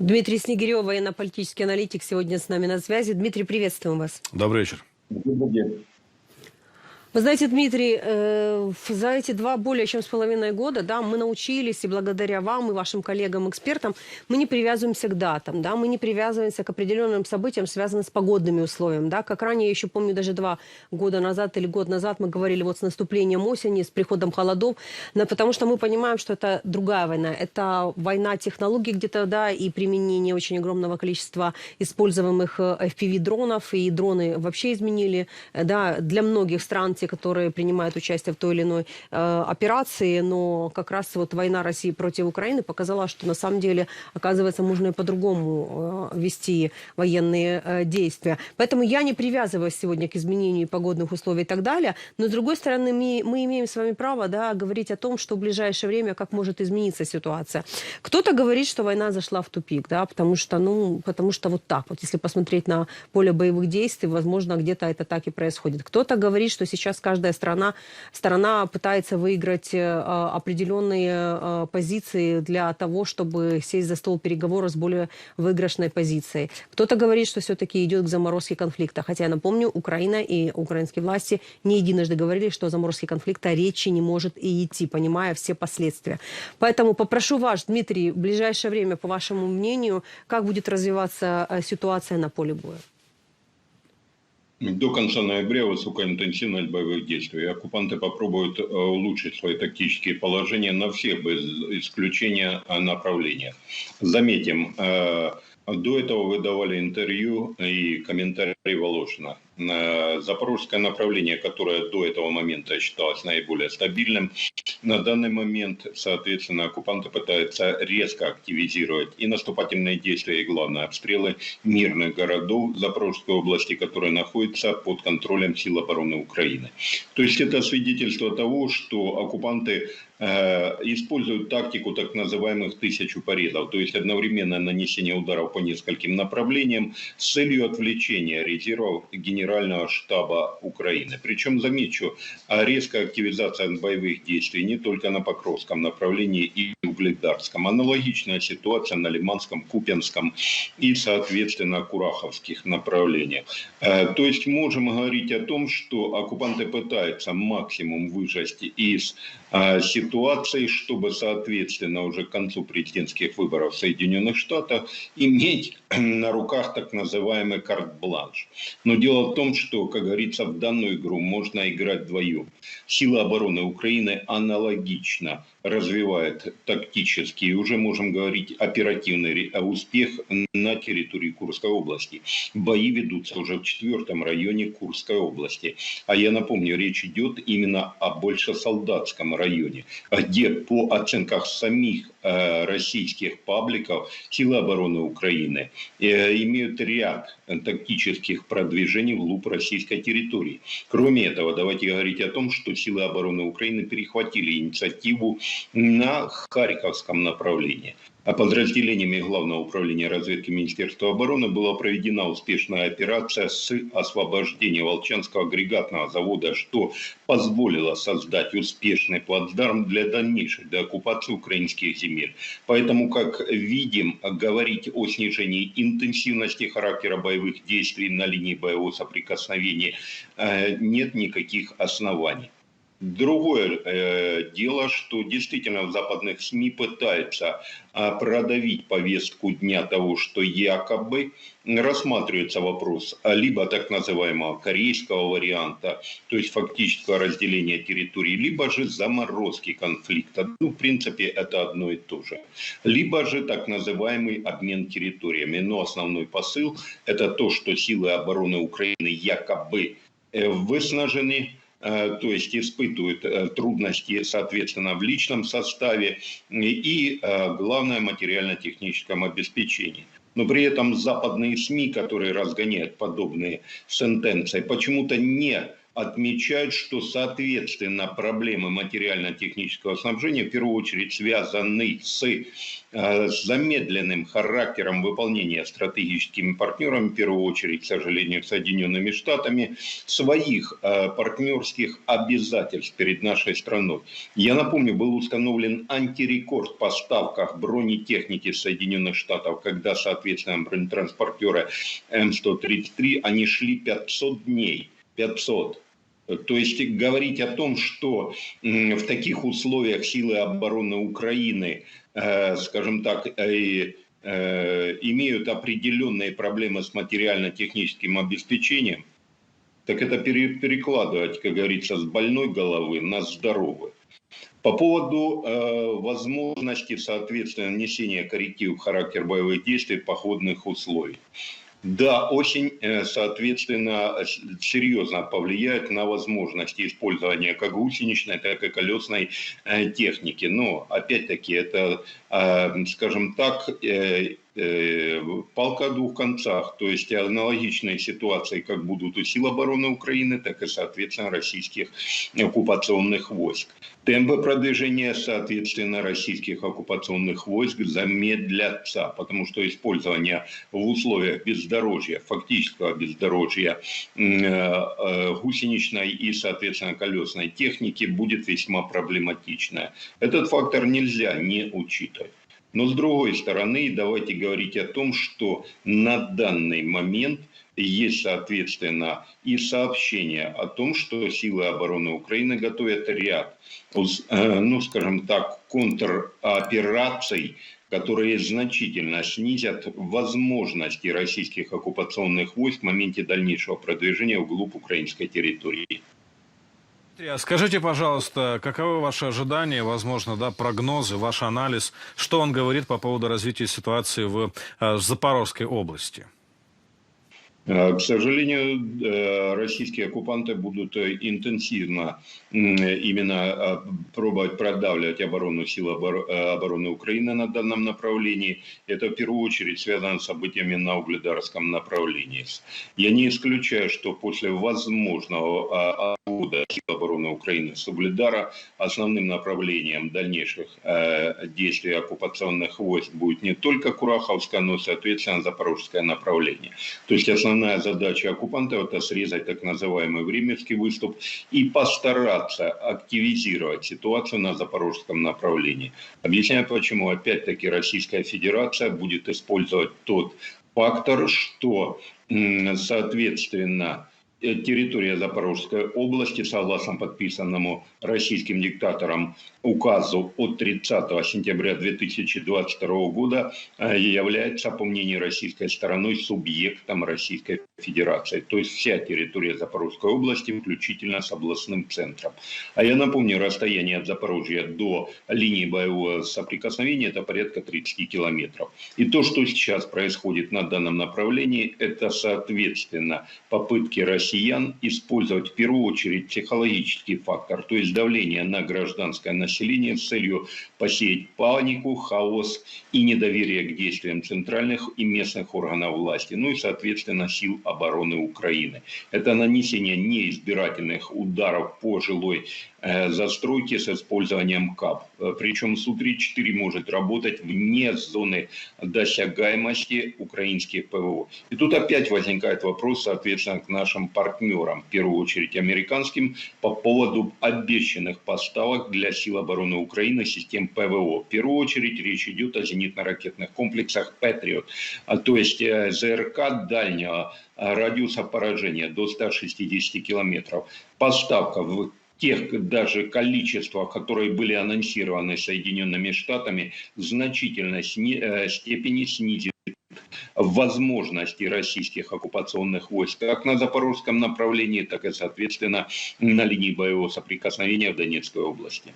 Дмитрий Снегирев, военно-политический аналитик, сегодня с нами на связи. Дмитрий, приветствуем вас. Добрый вечер. Добрый день. Вы знаете, Дмитрий, э, за эти два более чем с половиной года, да, мы научились, и благодаря вам и вашим коллегам-экспертам, мы не привязываемся к датам, да, мы не привязываемся к определенным событиям, связанным с погодными условиями, да, как ранее, я еще помню, даже два года назад или год назад мы говорили вот с наступлением осени, с приходом холодов, но потому что мы понимаем, что это другая война, это война технологий где-то, да, и применение очень огромного количества используемых э, FPV-дронов, и дроны вообще изменили, э, да, для многих стран те, которые принимают участие в той или иной э, операции, но как раз вот война России против Украины показала, что на самом деле, оказывается, можно и по-другому э, вести военные э, действия. Поэтому я не привязываюсь сегодня к изменению погодных условий и так далее, но с другой стороны, мы, мы имеем с вами право да, говорить о том, что в ближайшее время как может измениться ситуация. Кто-то говорит, что война зашла в тупик, да, потому что, ну, потому что вот так вот, если посмотреть на поле боевых действий, возможно, где-то это так и происходит. Кто-то говорит, что сейчас сейчас каждая страна, сторона пытается выиграть э, определенные э, позиции для того, чтобы сесть за стол переговоров с более выигрышной позицией. Кто-то говорит, что все-таки идет к заморозке конфликта. Хотя, я напомню, Украина и украинские власти не единожды говорили, что о заморозке конфликта речи не может и идти, понимая все последствия. Поэтому попрошу вас, Дмитрий, в ближайшее время, по вашему мнению, как будет развиваться э, ситуация на поле боя? До конца ноября высокоинтенсивность боевых действий. Оккупанты попробуют э, улучшить свои тактические положения на всех, без исключения направлениях. Заметим, э, до этого вы давали интервью и комментарии Волошина. Запорожское направление, которое до этого момента считалось наиболее стабильным, на данный момент, соответственно, оккупанты пытаются резко активизировать и наступательные действия, и, главное, обстрелы мирных городов Запорожской области, которые находятся под контролем сил обороны Украины. То есть это свидетельство того, что оккупанты Э, используют тактику так называемых тысячу порезов, то есть одновременное нанесение ударов по нескольким направлениям с целью отвлечения резервов Генерального штаба Украины. Причем, замечу, резкая активизация боевых действий не только на Покровском направлении и Угледарском. Аналогичная ситуация на Лиманском, Купенском и, соответственно, Кураховских направлениях. Э, то есть можем говорить о том, что оккупанты пытаются максимум выжать из ситуации ситуации, чтобы, соответственно, уже к концу президентских выборов в Соединенных Штатах иметь на руках так называемый карт-бланш. Но дело в том, что, как говорится, в данную игру можно играть вдвоем. Силы обороны Украины аналогично развивает тактический, уже можем говорить оперативный успех на территории Курской области. Бои ведутся уже в четвертом районе Курской области. А я напомню, речь идет именно о большесолдатском районе, где по оценках самих э, российских пабликов силы обороны Украины э, имеют ряд тактических продвижений вглубь российской территории. Кроме этого, давайте говорить о том, что силы обороны Украины перехватили инициативу на Харьковском направлении. А подразделениями Главного управления разведки Министерства обороны была проведена успешная операция с освобождения Волчанского агрегатного завода, что позволило создать успешный плацдарм для дальнейшей деоккупации украинских земель. Поэтому, как видим, говорить о снижении интенсивности характера боевых действий на линии боевого соприкосновения э, нет никаких оснований. Другое э, дело, что действительно в западных СМИ пытаются э, продавить повестку дня того, что якобы рассматривается вопрос либо так называемого корейского варианта, то есть фактического разделения территории, либо же заморозки конфликта. Ну, в принципе, это одно и то же. Либо же так называемый обмен территориями. Но основной посыл – это то, что силы обороны Украины якобы э, выснажены, то есть испытывают э, трудности, соответственно, в личном составе и, э, главное, материально-техническом обеспечении. Но при этом западные СМИ, которые разгоняют подобные сентенции, почему-то не отмечают, что, соответственно, проблемы материально-технического снабжения в первую очередь связаны с, э, с замедленным характером выполнения стратегическими партнерами, в первую очередь, к сожалению, Соединенными Штатами, своих э, партнерских обязательств перед нашей страной. Я напомню, был установлен антирекорд в поставках бронетехники Соединенных Штатов, когда, соответственно, бронетранспортеры М133, они шли 500 дней. 500. То есть говорить о том, что в таких условиях силы обороны Украины, э, скажем так, э, э, имеют определенные проблемы с материально-техническим обеспечением, так это перекладывать, как говорится, с больной головы на здоровую. По поводу э, возможности, соответственно, нанесения корректив в характер боевых действий походных условий. Да, очень, э, соответственно, серьезно повлияет на возможности использования как гусеничной, так и колесной э, техники. Но, опять-таки, это, э, скажем так, палка о двух концах, то есть аналогичные ситуации, как будут у сил обороны Украины, так и, соответственно, российских оккупационных войск. Темпы продвижения, соответственно, российских оккупационных войск замедлятся, потому что использование в условиях бездорожья, фактического бездорожья э, э, гусеничной и, соответственно, колесной техники будет весьма проблематичное. Этот фактор нельзя не учитывать. Но с другой стороны, давайте говорить о том, что на данный момент есть, соответственно, и сообщение о том, что силы обороны Украины готовят ряд, э, ну, скажем так, контропераций, которые значительно снизят возможности российских оккупационных войск в моменте дальнейшего продвижения вглубь украинской территории. А скажите, пожалуйста, каковы ваши ожидания, возможно, да, прогнозы, ваш анализ, что он говорит по поводу развития ситуации в, э, в Запорожской области? Э, к сожалению, э, российские оккупанты будут э, интенсивно именно пробовать продавливать оборону сил обороны Украины на данном направлении. Это в первую очередь связано с событиями на угледарском направлении. Я не исключаю, что после возможного отхода сил обороны Украины с угледара основным направлением дальнейших действий оккупационных войск будет не только Кураховское, но, соответственно, Запорожское направление. То есть основная основная задача оккупантов – это срезать так называемый временский выступ и постараться активизировать ситуацию на запорожском направлении. Объясняю почему. Опять-таки Российская Федерация будет использовать тот фактор, что, соответственно, территория Запорожской области, согласно подписанному российским диктатором указу от 30 сентября 2022 года, э, является, по мнению российской стороны, субъектом Российской Федерации. То есть вся территория Запорожской области, включительно с областным центром. А я напомню, расстояние от Запорожья до линии боевого соприкосновения это порядка 30 километров. И то, что сейчас происходит на данном направлении, это, соответственно, попытки России россиян использовать в первую очередь психологический фактор, то есть давление на гражданское население с целью посеять панику, хаос и недоверие к действиям центральных и местных органов власти, ну и, соответственно, сил обороны Украины. Это нанесение неизбирательных ударов по жилой Э, застройки с использованием КАП. Э, причем Су-34 может работать вне зоны досягаемости украинских ПВО. И тут опять возникает вопрос, соответственно, к нашим партнерам, в первую очередь американским, по поводу обещанных поставок для сил обороны Украины систем ПВО. В первую очередь речь идет о зенитно-ракетных комплексах «Патриот», а то есть э, ЗРК дальнего радиуса поражения до 160 километров. Поставка в тех даже количествах, которые были анонсированы Соединенными Штатами, в значительной э, степени снизит возможности российских оккупационных войск как на запорожском направлении, так и, соответственно, на линии боевого соприкосновения в Донецкой области.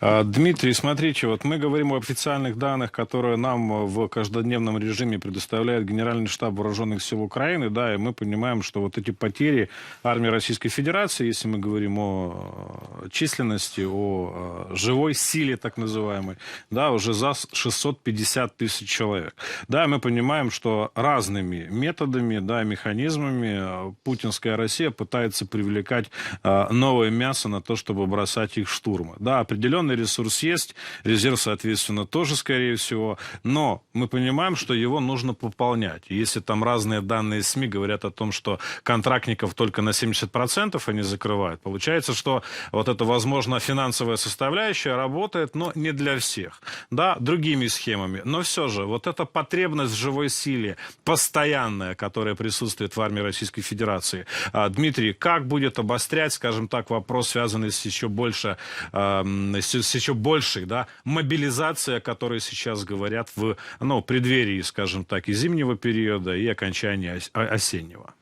А, Дмитрий, смотрите, вот мы говорим о официальных данных, которые нам в каждодневном режиме предоставляет Генеральный штаб Вооруженных сил Украины, да, и мы понимаем, что вот эти потери армии Российской Федерации, если мы говорим о э, численности, о э, живой силе так называемой, да, уже за 650 тысяч человек. Да, мы понимаем, что разными методами, да, механизмами э, путинская Россия пытается привлекать новое мясо на то, чтобы бросать их штурмы. Да, определенный ресурс есть, резерв, соответственно, тоже, скорее всего, но мы понимаем, что его нужно пополнять. Если там разные данные СМИ говорят о том, что контрактников только на 70% они закрывают, получается, что вот эта, возможно, финансовая составляющая работает, но не для всех. Да, другими схемами. Но все же, вот эта потребность в живой силе, постоянная, которая присутствует в армии Российской Федерации. А, Дмитрий, как будет обострять, скажем так, вопрос, связанный с еще больше, эм, с, с еще большей, да, мобилизацией, о которой сейчас говорят в, ну, преддверии, скажем так, и зимнего периода, и окончания осеннего?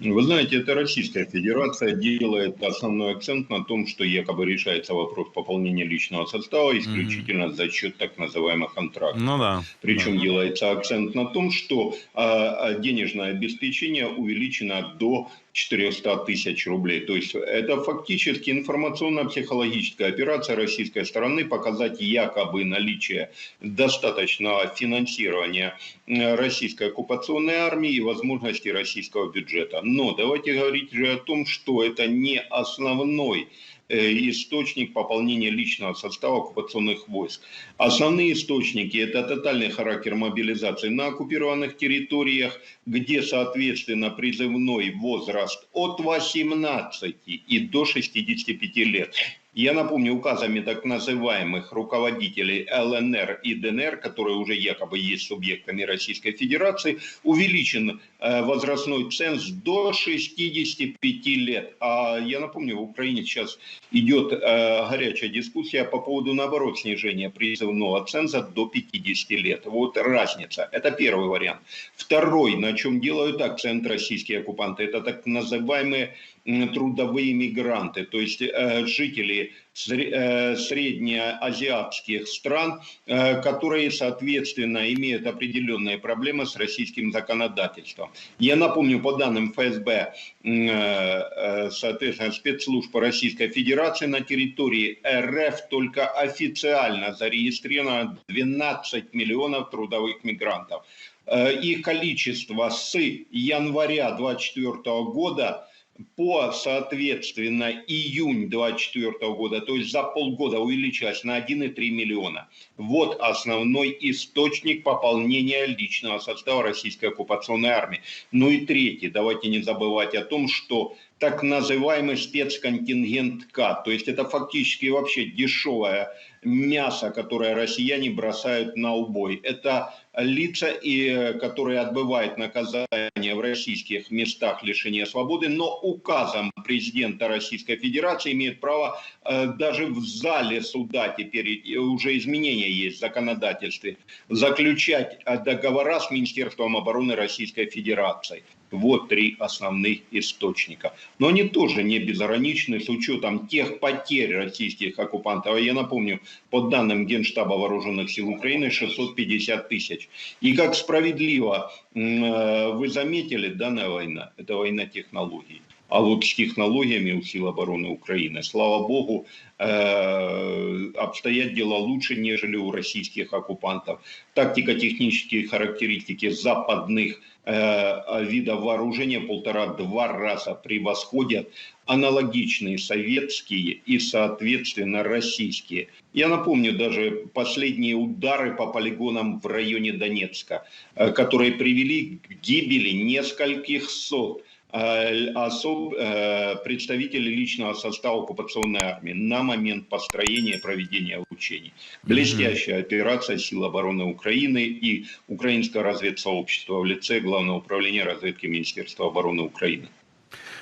Вы знаете, это Российская Федерация делает основной акцент на том, что якобы решается вопрос пополнения личного состава исключительно за счет так называемых контрактов. Ну да. Причем да. делается акцент на том, что а, а, денежное обеспечение увеличено до 400 тысяч рублей. То есть это фактически информационно-психологическая операция российской стороны показать якобы наличие достаточного финансирования э, российской оккупационной армии и возможности российского бюджета. Но давайте говорить же о том, что это не основной источник пополнения личного состава оккупационных войск. Основные источники – это тотальный характер мобилизации на оккупированных территориях, где, соответственно, призывной возраст от 18 и до 65 лет. Я напомню, указами так называемых руководителей ЛНР и ДНР, которые уже якобы есть субъектами Российской Федерации, увеличен э, возрастной ценз до 65 лет. А я напомню, в Украине сейчас идет э, горячая дискуссия по поводу, наоборот, снижения призывного ценза до 50 лет. Вот разница. Это первый вариант. Второй, на чем делают акцент российские оккупанты, это так называемые трудовые мигранты, то есть э, жители э, среднеазиатских стран, э, которые, соответственно, имеют определенные проблемы с российским законодательством. Я напомню, по данным ФСБ, э, э, соответственно, спецслужб Российской Федерации на территории РФ только официально зарегистрировано 12 миллионов трудовых мигрантов. Э, Их количество с января 2024 года по, соответственно, июнь 2024 года, то есть за полгода увеличилось на 1,3 миллиона. Вот основной источник пополнения личного состава российской оккупационной армии. Ну и третий, давайте не забывать о том, что так называемый спецконтингент К, то есть это фактически вообще дешевое мясо, которое россияне бросают на убой. Это лица, и, которые отбывают наказание в российских местах лишения свободы, но указом президента Российской Федерации имеют право э, даже в зале суда теперь уже изменения есть в законодательстве, заключать э, договора с Министерством обороны Российской Федерации. Вот три основных источника. Но они тоже не безграничны с учетом тех потерь российских оккупантов. А Я напомню, по данным Генштаба Вооруженных сил Украины 650 тысяч. И как справедливо э, вы заметили, данная война – это война технологий. А технологиями у сил обороны Украины, слава богу, э, обстоят дела лучше, нежели у российских оккупантов. Тактико-технические характеристики западных э, видов вооружения полтора-два раза превосходят аналогичные советские и, соответственно, российские. Я напомню даже последние удары по полигонам в районе Донецка, которые привели к гибели нескольких сот особ, э, представителей личного состава оккупационной армии на момент построения и проведения учений. Блестящая операция сил обороны Украины и украинского разведсообщества в лице Главного управления разведки Министерства обороны Украины.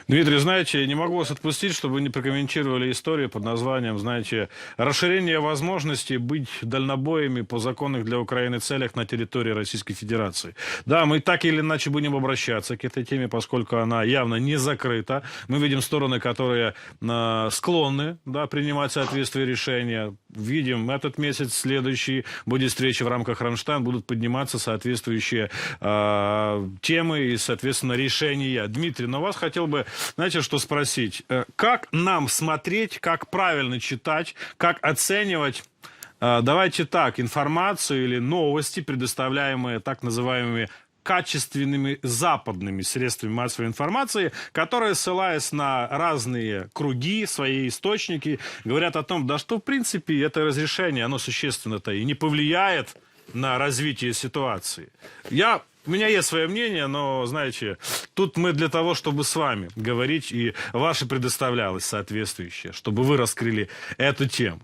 Дмитрий, знаете, не могу вас отпустить, чтобы вы не прокомментировали историю под названием, знаете, расширение возможностей быть дальнобоями по законных для Украины целях на территории Российской Федерации. Да, мы так или иначе будем обращаться к этой теме, поскольку она явно не закрыта. Мы видим стороны, которые э, склонны да, принимать соответствие решения. Видим, этот месяц, следующий, будет встреча в рамках Рамштайн, будут подниматься соответствующие э, темы и, соответственно, решения. Дмитрий, но вас хотел бы, знаете, что спросить? Э, Как нам смотреть, как правильно читать, как оценивать э, давайте так, информацию или новости, предоставляемые так называемыми качественными западными средствами массовой информации, которые, ссылаясь на разные круги, свои источники, говорят о том, да что, в принципе, это разрешение, оно существенно-то и не повлияет на развитие ситуации. Я у меня есть свое мнение, но, знаете, тут мы для того, чтобы с вами говорить, и ваше предоставлялось соответствующее, чтобы вы раскрыли эту тему.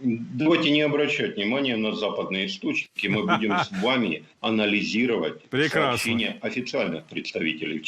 Давайте не обращать внимания на западные источники. Мы будем с вами анализировать Прекрасно. сообщения официальных представителей.